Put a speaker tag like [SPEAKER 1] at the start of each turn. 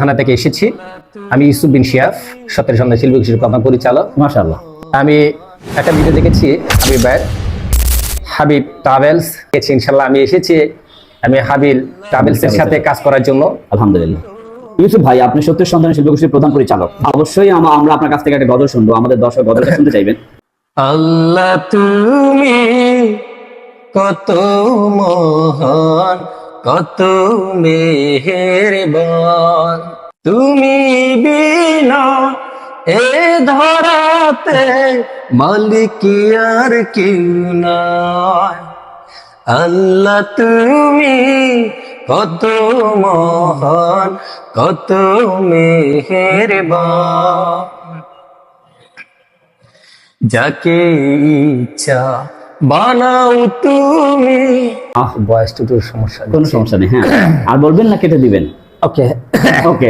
[SPEAKER 1] থানা থেকে এসেছি। আমি ইউসুফ বিন শিয়াফ সতের সন্ধ্যা শিল্পী গোষ্ঠীর প্রধান পরিচালক।
[SPEAKER 2] মাশাআল্লাহ।
[SPEAKER 1] আমি একটা ভিডিও দেখেছি হাবিব ভাইয়ের। হাবিব ট্রাভেলস গেছি ইনশাল্লাহ আমি এসেছি। আমি হাবিল ট্রাভেলস এর সাথে কাজ করার জন্য।
[SPEAKER 2] আলহামদুলিল্লাহ। ইউসুফ ভাই আপনি সত্যের সন্ধান শিল্পগোষ্ঠীর প্রধান পরিচালক। অবশ্যই আমরা আপনার কাছ থেকে একটা গজল শুনব। আমাদের দর্শক গজলটা শুনতে চাইবেন।
[SPEAKER 1] আল্লাহ তুমি কত মহান। কত মেহেরবান। তুমি বিনা এ ধরাতে মালিক আর কেউ নাই। আল্লাহ তুমি কত মহান, কত মেহেরবান। যাকে ইচ্ছা বানাও তুমি।
[SPEAKER 2] আহ
[SPEAKER 1] বয়স তো সমস্যা
[SPEAKER 2] কোনো সমস্যা নেই হ্যাঁ। আর বলবেন না কেটে দিবেন।
[SPEAKER 1] ওকে
[SPEAKER 2] ওকে